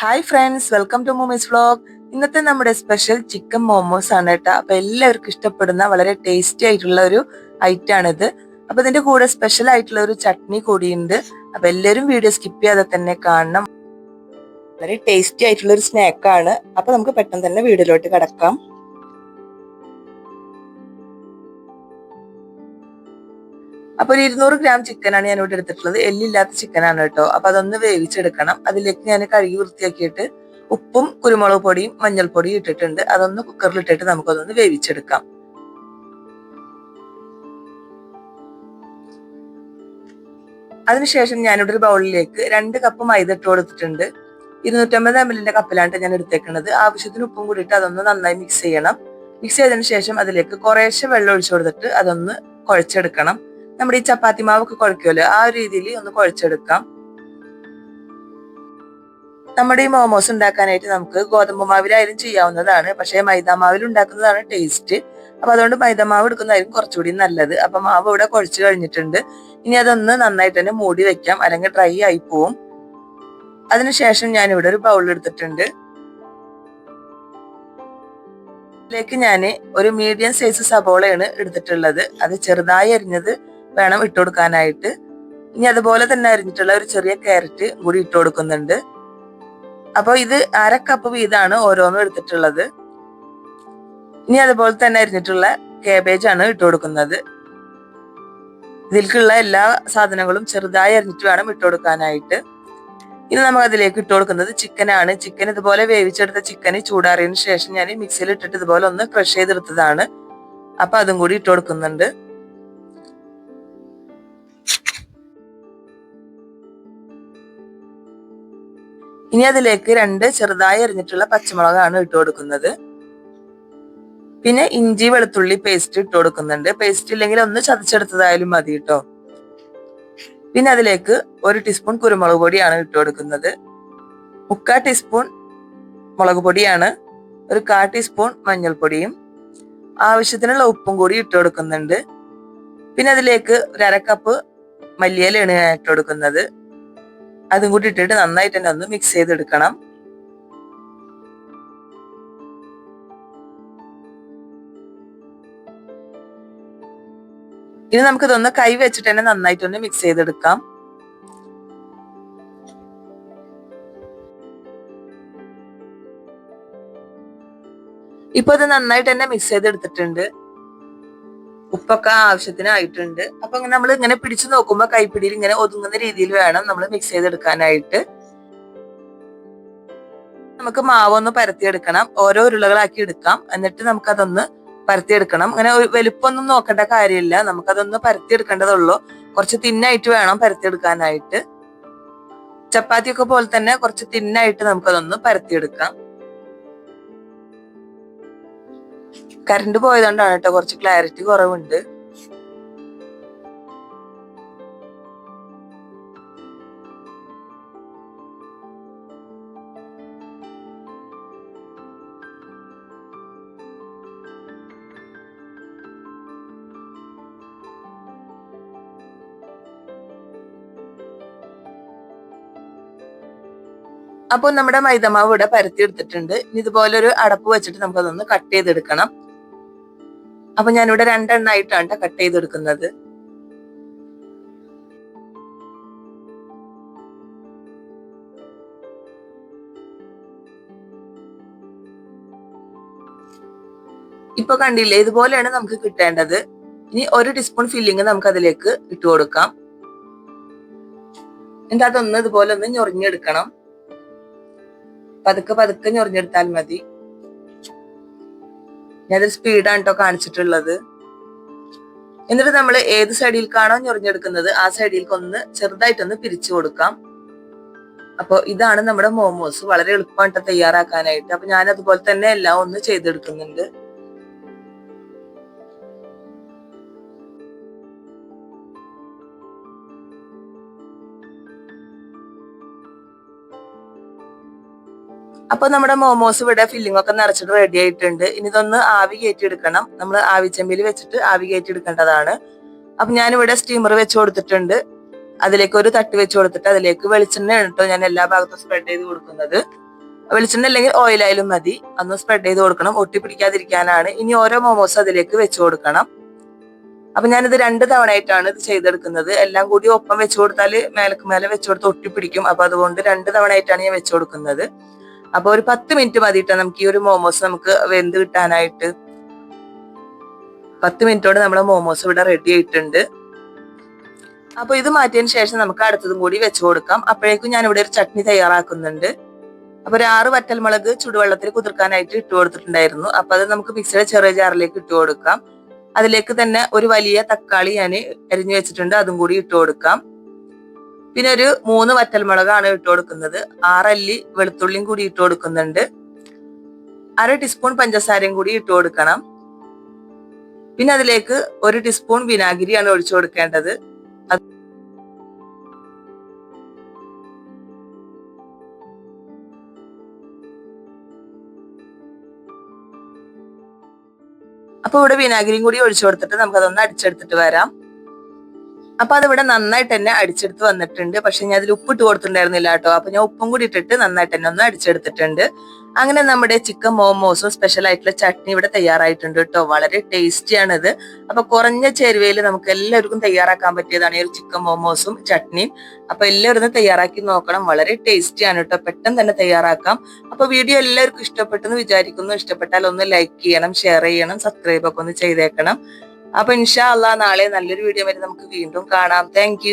Hi friends welcome to Moomies vlog ഇന്നത്തെ നമ്മുടെ special chicken momos ആണ് കേട്ടോ. അപ്പൊ എല്ലാവർക്കും ഇഷ്ടപ്പെടുന്ന വളരെ ടേസ്റ്റി ആയിട്ടുള്ള ഒരു ഐറ്റം ആണിത് അപ്പൊ ഇതിന്റെ കൂടെ സ്പെഷ്യൽ ആയിട്ടുള്ള ഒരു ചട്നി കൂടിയുണ്ട് അപ്പൊ എല്ലാവരും വീഡിയോ സ്കിപ്പ് ചെയ്യാതെ തന്നെ കാണണം. വളരെ ടേസ്റ്റി ആയിട്ടുള്ള ഒരു സ്നാക്കാണ് അപ്പൊ നമുക്ക് പെട്ടെന്ന് തന്നെ വീഡിയോയിലോട്ട് കിടക്കാം. അപ്പൊ ഒരു ഇരുന്നൂറ് ഗ്രാം ചിക്കനാണ് ഞാൻ ഇവിടെ എടുത്തിട്ടുള്ളത്. എല്ലില്ലാത്ത ചിക്കനാണ് കേട്ടോ. അപ്പൊ അതൊന്ന് വേവിച്ചെടുക്കണം. അതിലേക്ക് ഞാൻ കഴുകി വൃത്തിയാക്കിയിട്ട് ഉപ്പും കുരുമുളക് പൊടിയും മഞ്ഞൾപ്പൊടിയും ഇട്ടിട്ടുണ്ട്. അതൊന്ന് കുക്കറിൽ ഇട്ടിട്ട് നമുക്കതൊന്ന് വേവിച്ചെടുക്കാം. അതിനുശേഷം ഞാനിവിടെ ഒരു ബൗളിലേക്ക് രണ്ട് കപ്പ് മൈദ ഇട്ട് കൊടുത്തിട്ടുണ്ട്. ഇരുന്നൂറ്റമ്പത് എം എല്ലിന്റെ കപ്പിലാണ് ഞാൻ എടുത്തേക്കുന്നത്. ആവശ്യത്തിന് ഉപ്പും കൂടിയിട്ട് അതൊന്ന് നന്നായി മിക്സ് ചെയ്യണം. മിക്സ് ചെയ്തതിനു ശേഷം അതിലേക്ക് കുറേശ്ശെ വെള്ളം ഒഴിച്ചു കൊടുത്തിട്ട് അതൊന്ന് കുഴച്ചെടുക്കണം. നമ്മുടെ ഈ ചപ്പാത്തി മാവൊക്കെ കുഴക്കുമല്ലോ? ആ ഒരു രീതിയിൽ ഒന്ന് കുഴച്ചെടുക്കാം. നമ്മുടെ ഈ മോമോസ് ഉണ്ടാക്കാനായിട്ട് നമുക്ക് ഗോതമ്പ് മാവിലായാലും ചെയ്യാവുന്നതാണ്. പക്ഷേ മൈദാമാവിൽ ഉണ്ടാക്കുന്നതാണ് ടേസ്റ്റ്. അപ്പൊ അതുകൊണ്ട് മൈദമാവ് എടുക്കുന്നതായിരിക്കും കുറച്ചുകൂടി നല്ലത്. അപ്പൊ മാവ് ഇവിടെ കുഴച്ച് കഴിഞ്ഞിട്ടുണ്ട്. ഇനി അതൊന്ന് നന്നായിട്ട് തന്നെ മൂടി വെക്കാം. അല്ലെങ്കിൽ ഡ്രൈ ആയി പോവും. അതിനുശേഷം ഞാൻ ഇവിടെ ഒരു ബൗൾ എടുത്തിട്ടുണ്ട്. ഇതിലേക്ക് ഞാൻ ഒരു മീഡിയം സൈസ് സബോളയാണ് എടുത്തിട്ടുള്ളത്. അത് ചെറുതായി അരിഞ്ഞത് വേണം ഇട്ട് കൊടുക്കാനായിട്ട്. ഇനി അതുപോലെ തന്നെ അരിഞ്ഞിട്ടുള്ള ഒരു ചെറിയ ക്യാരറ്റ് കൂടി ഇട്ട് കൊടുക്കുന്നുണ്ട്. അപ്പോൾ ഇത് അര കപ്പ് വീതമാണ് ഓരോന്നും എടുത്തിട്ടുള്ളത്. ഇനി അതുപോലെ തന്നെ അരിഞ്ഞിട്ടുള്ള കാബേജ് ആണ് ഇട്ട് കൊടുക്കുന്നത്. ഇതിൽക്കുള്ള എല്ലാ സാധനങ്ങളും ചെറുതായി അരിഞ്ഞിട്ട് വേണം ഇട്ട് കൊടുക്കാനായിട്ട്. ഇനി നമുക്ക് അതിലേക്ക് ഇട്ട് കൊടുക്കുന്നത് ചിക്കനാണ് ചിക്കൻ ഇതുപോലെ വേവിച്ചെടുത്ത ചിക്കൻ ചൂടാറിയതിനു ശേഷം ഞാൻ മിക്സിയിൽ ഇട്ടിട്ട് ഇതുപോലെ ഒന്ന് ക്രഷ് ചെയ്തെടുത്തതാണ്. അപ്പൊ അതും കൂടി ഇട്ട് കൊടുക്കുന്നുണ്ട്. ഇനി അതിലേക്ക് രണ്ട് ചെറുതായി അരിഞ്ഞിട്ടുള്ള പച്ചമുളകാണ് ഇട്ട് കൊടുക്കുന്നത്. പിന്നെ ഇഞ്ചി വെളുത്തുള്ളി പേസ്റ്റ് ഇട്ട് കൊടുക്കുന്നുണ്ട്. പേസ്റ്റ് ഇല്ലെങ്കിൽ ഒന്ന് ചതച്ചെടുത്തതായാലും മതി കേട്ടോ പിന്നെ അതിലേക്ക് ഒരു ടീസ്പൂൺ കുരുമുളക് പൊടിയാണ് ഇട്ട് കൊടുക്കുന്നത്. മുക്കാ ടീസ്പൂൺ മുളക് പൊടിയാണ്. ഒരു കാ ടീസ്പൂൺ മഞ്ഞൾപ്പൊടിയും ആവശ്യത്തിനുള്ള ഉപ്പും കൂടി ഇട്ട് കൊടുക്കുന്നുണ്ട്. പിന്നെ അതിലേക്ക് ഒരു അരക്കപ്പ് മല്ലിയിലാണ് ഞാൻ ഇട്ട് കൊടുക്കുന്നത്. അതും കൂടി ഇട്ടിട്ട് നന്നായിട്ട് തന്നെ ഒന്ന് മിക്സ് ചെയ്തെടുക്കണം. ഇനി നമുക്ക് ഇതൊന്ന് കൈ വെച്ചിട്ട് തന്നെ നന്നായിട്ടൊന്ന് മിക്സ് ചെയ്തെടുക്കാം. ഇപ്പൊ ഇത് നന്നായിട്ട് തന്നെ മിക്സ് ചെയ്തെടുത്തിട്ടുണ്ട്. ഉപ്പൊക്കെ ആവശ്യത്തിനായിട്ടുണ്ട്. അപ്പൊ നമ്മൾ ഇങ്ങനെ പിടിച്ചു നോക്കുമ്പോ കൈപ്പിടിയിൽ ഇങ്ങനെ ഒതുങ്ങുന്ന രീതിയിൽ വേണം നമ്മൾ മിക്സ് ചെയ്തെടുക്കാനായിട്ട്. നമുക്ക് മാവൊന്ന് പരത്തിയെടുക്കണം. ഓരോ ഉരുളകളാക്കി എടുക്കാം. എന്നിട്ട് നമുക്കതൊന്ന് പരത്തിയെടുക്കണം. അങ്ങനെ വലുപ്പമൊന്നും നോക്കേണ്ട കാര്യമില്ല. നമുക്കതൊന്ന് പരത്തിയെടുക്കേണ്ടതുള്ളൂ. കുറച്ച് തിന്നായിട്ട് വേണം പരത്തിയെടുക്കാനായിട്ട്. ചപ്പാത്തിയൊക്കെ പോലെ തന്നെ കുറച്ച് തിന്നായിട്ട് നമുക്കതൊന്ന് പരത്തിയെടുക്കാം. കറണ്ട് പോയതുകൊണ്ടാണ് കേട്ടോ കുറച്ച് ക്ലാരിറ്റി കുറവുണ്ട്. അപ്പോൾ നമ്മുടെ മൈദമാവ് ഇവിടെ പരത്തി എടുത്തിട്ടുണ്ട് ഇനി ഇതുപോലെ ഒരു അടപ്പ് വെച്ചിട്ട് നമുക്കതൊന്ന് കട്ട് ചെയ്തെടുക്കണം. അപ്പൊ ഞാനിവിടെ രണ്ടെണ്ണായിട്ടാണ് കട്ട് ചെയ്തെടുക്കുന്നത്. ഇപ്പൊ കണ്ടില്ലേ ഇതുപോലെയാണ് നമുക്ക് കിട്ടേണ്ടത്. ഇനി ഒരു ടീസ്പൂൺ ഫില്ലിങ് നമുക്ക് അതിലേക്ക് ഇട്ട് കൊടുക്കാം. എന്നിട്ട് അതൊന്ന് ഇതുപോലെ ഒന്ന് ഞൊറിഞ്ഞെടുക്കണം. പതുക്കെ പതുക്കെ ഞൊറിഞ്ഞെടുത്താൽ മതി. ഞാനത് സ്പീഡാണ് കേട്ടോ കാണിച്ചിട്ടുള്ളത്. എന്നിട്ട് നമ്മൾ ഏത് സൈഡിലേക്കാണോ ഞൊറിഞ്ഞെടുക്കുന്നത് ആ സൈഡിലേക്ക് ഒന്ന് ചെറുതായിട്ടൊന്ന് പിരിച്ചു കൊടുക്കാം. അപ്പൊ ഇതാണ് നമ്മുടെ മോമോസ്. വളരെ എളുപ്പമായിട്ട് തയ്യാറാക്കാനായിട്ട്. അപ്പൊ ഞാൻ അതുപോലെ തന്നെ എല്ലാം ഒന്ന് ചെയ്തെടുക്കുന്നുണ്ട്. അപ്പൊ നമ്മുടെ മോമോസ് ഇവിടെ ഫില്ലിംഗ് ഒക്കെ നിറച്ചിട്ട് റെഡി ആയിട്ടുണ്ട്. ഇനി ഇതൊന്ന് ആവി കയറ്റി എടുക്കണം നമ്മൾ ആവി ചെമ്പിൽ വെച്ചിട്ട് ആവി കയറ്റി എടുക്കേണ്ടതാണ് അപ്പൊ ഞാൻ ഇവിടെ സ്റ്റീമർ വെച്ച് കൊടുത്തിട്ടുണ്ട്. അതിലേക്ക് ഒരു തട്ട് വെച്ച് കൊടുത്തിട്ട് അതിലേക്ക് വെളിച്ചെണ്ണ കേട്ടോ ഞാൻ എല്ലാ ഭാഗത്തും സ്പ്രെഡ് ചെയ്ത് കൊടുക്കുന്നത്. വെളിച്ചെണ്ണ അല്ലെങ്കിൽ ഓയിലായാലും മതി. അന്ന് സ്പ്രെഡ് ചെയ്ത് കൊടുക്കണം. ഒട്ടി പിടിക്കാതിരിക്കാനാണ് ഇനി ഓരോ മോമോസ് അതിലേക്ക് വെച്ച് കൊടുക്കണം. അപ്പൊ ഞാനിത് രണ്ട് തവണയായിട്ടാണ് ഇത് ചെയ്തെടുക്കുന്നത്. എല്ലാം കൂടി ഒപ്പം വെച്ച് കൊടുത്താൽ മേലക്ക് മേലെ വെച്ച് കൊടുത്ത് ഒട്ടിപ്പിടിക്കും. അപ്പൊ അതുകൊണ്ട് രണ്ട് തവണയായിട്ടാണ് ഞാൻ വെച്ച് കൊടുക്കുന്നത്. അപ്പൊ ഒരു പത്ത് മിനിറ്റ് മതിയിട്ട് നമുക്ക് ഈ ഒരു മോമോസ് നമുക്ക് വെന്ത് കിട്ടാനായിട്ട്. പത്ത് മിനിറ്റോടെ നമ്മുടെ മോമോസ് ഇവിടെ റെഡി ആയിട്ടുണ്ട്. അപ്പൊ ഇത് മാറ്റിയതിന് ശേഷം നമുക്ക് അടുത്തതും കൂടി വെച്ച് കൊടുക്കാം. അപ്പോഴേക്കും ഞാൻ ഇവിടെ ഒരു ചട്നി തയ്യാറാക്കുന്നുണ്ട്. അപ്പൊ ഒരു ആറ് വറ്റൽമുളക് ചുടുവെള്ളത്തിൽ കുതിർക്കാനായിട്ട് ഇട്ട് കൊടുത്തിട്ടുണ്ടായിരുന്നു. അപ്പൊ അത് നമുക്ക് മിക്സിയുടെ ചെറിയ ജാറിലേക്ക് ഇട്ട് കൊടുക്കാം. അതിലേക്ക് തന്നെ ഒരു വലിയ തക്കാളി ഞാൻ അരിഞ്ഞു വെച്ചിട്ടുണ്ട്. അതും കൂടി ഇട്ട് കൊടുക്കാം. പിന്നെ ഒരു മൂന്ന് വറ്റൽമുളകാണ് ഇട്ട് കൊടുക്കുന്നത്. ആറല്ലി വെളുത്തുള്ളിയും കൂടി ഇട്ട് കൊടുക്കുന്നുണ്ട്. അര ടീസ്പൂൺ പഞ്ചസാരയും കൂടി ഇട്ട് കൊടുക്കണം. പിന്നെ അതിലേക്ക് ഒരു ടീസ്പൂൺ വിനാഗിരിയാണ് ഒഴിച്ചു കൊടുക്കേണ്ടത്. അപ്പൊ ഇവിടെ വിനാഗിരിയും കൂടി ഒഴിച്ചു കൊടുത്തിട്ട് നമുക്കതൊന്ന് അടിച്ചെടുത്തിട്ട് വരാം. അപ്പൊ അതിവിടെ നന്നായിട്ട് തന്നെ അടിച്ചെടുത്ത് വന്നിട്ടുണ്ട്. പക്ഷെ ഞാൻ അതിൽ ഉപ്പിട്ട് കൊടുത്തിട്ടുണ്ടായിരുന്നില്ല കേട്ടോ. അപ്പൊ ഞാൻ ഉപ്പും കൂടി ഇട്ടിട്ട് നന്നായിട്ട് തന്നെ ഒന്ന് അടിച്ചെടുത്തിട്ടുണ്ട്. അങ്ങനെ നമ്മുടെ ചിക്കൻ മോമോസും സ്പെഷ്യൽ ആയിട്ടുള്ള ചട്നി ഇവിടെ തയ്യാറായിട്ടുണ്ട് കേട്ടോ. വളരെ ടേസ്റ്റിയാണ് ഇത് അപ്പൊ കുറഞ്ഞ ചേരുവയിൽ നമുക്ക് എല്ലാവർക്കും തയ്യാറാക്കാൻ പറ്റിയതാണ് ഈ ഒരു ചിക്കൻ മോമോസും ചട്നിയും. അപ്പൊ എല്ലാവരും തയ്യാറാക്കി നോക്കണം. വളരെ ടേസ്റ്റിയാണ് കേട്ടോ. പെട്ടെന്ന് തന്നെ തയ്യാറാക്കാം. അപ്പൊ വീഡിയോ എല്ലാവർക്കും ഇഷ്ടപ്പെട്ടെന്ന് വിചാരിക്കുന്നു. ഇഷ്ടപ്പെട്ടാൽ ഒന്ന് ലൈക്ക് ചെയ്യണം ഷെയർ ചെയ്യണം സബ്സ്ക്രൈബ് ഒക്കെ ഒന്ന് ചെയ്തേക്കണം. അപ്പൊ ഇൻഷാ അള്ളാ നാളെ നല്ലൊരു വീഡിയോ വരെ നമുക്ക് വീണ്ടും കാണാം. താങ്ക്